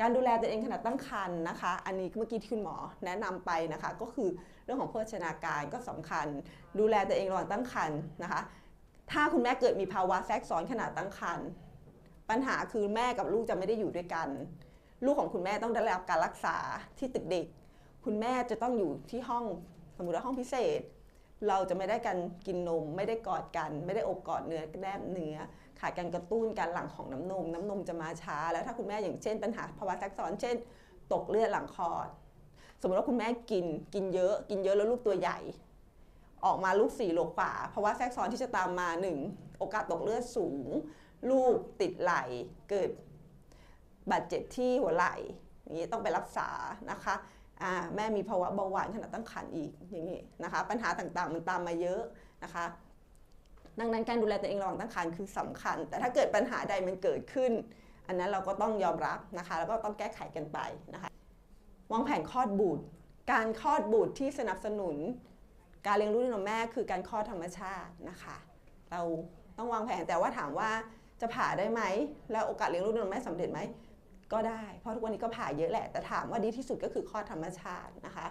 การดูแลตัวเองขณะตั้งครรภ์นะคะ อันนี้เมื่อกี้ที่คุณหมอแนะนำไปนะคะ ก็คือเรื่องของโภชนาการก็สำคัญ ดูแลตัวเองระหว่างตั้งครรภ์นะคะ ถ้าคุณแม่เกิดมีภาวะแทรกซ้อนขณะตั้งครรภ์ปัญหาคือแม่กับลูกจะไม่ได้อยู่ด้วยกัน ลูกของคุณแม่ต้องได้รับการรักษาที่ตึกเด็ก คุณแม่จะต้องอยู่ที่ห้องสมมติว่าห้องพิเศษ เราจะไม่ได้กันกินนม ไม่ได้กอดกัน ไม่ได้อบกอดเนื้อแนบเนื้อขาดการกระตุ้นการหลั่งของน้ำนม น้ำนมจะมาช้า แล้วถ้าคุณแม่อย่างเช่นปัญหาภาวะแทรกซ้อนเช่น ตกเลือดหลังคลอด สมมติว่าคุณแม่กิน กินเยอะ กินเยอะแล้วลูกตัวใหญ่ ออกมาลูกสี่โลกว่าภาวะแทรกซ้อนที่จะตามมาหนึ่งโอกาสตกเลือดสูง ลูกติดไหลเกิดบาดเจ็บที่หัวไหล่อย่างนี้ต้องไปรักษานะคะ แม่มีภาวะเบาหวานขณะตั้งครรภ์อีกอย่างนี้นะคะปัญหาต่างๆมันตามมาเยอะนะคะดังนั้นการดูแลตัวเองระหว่างตั้งครรภ์คือสำคัญ แต่ถ้าเกิดปัญหาใดมันเกิดขึ้น อันนั้นเราก็ต้องยอมรับนะคะ แล้วก็ต้องแก้ไขกันไปนะคะวางแผนคลอดบุตร การคลอดบุตรที่สนับสนุน การเลี้ยงลูกด้วยนมแม่คือการคลอดธรรมชาตินะคะ เราต้องวางแผนแต่ว่าถามว่าจะผ่าได้ไหม แล้วโอกาสเลี้ยงลูกด้วยนมแม่สำเร็จไหม ก็ได้ เพราะทุกวันนี้ก็ผ่าเยอะแหละ แต่ถามว่าดีที่สุดก็คือคลอดธรรมชาตินะคะ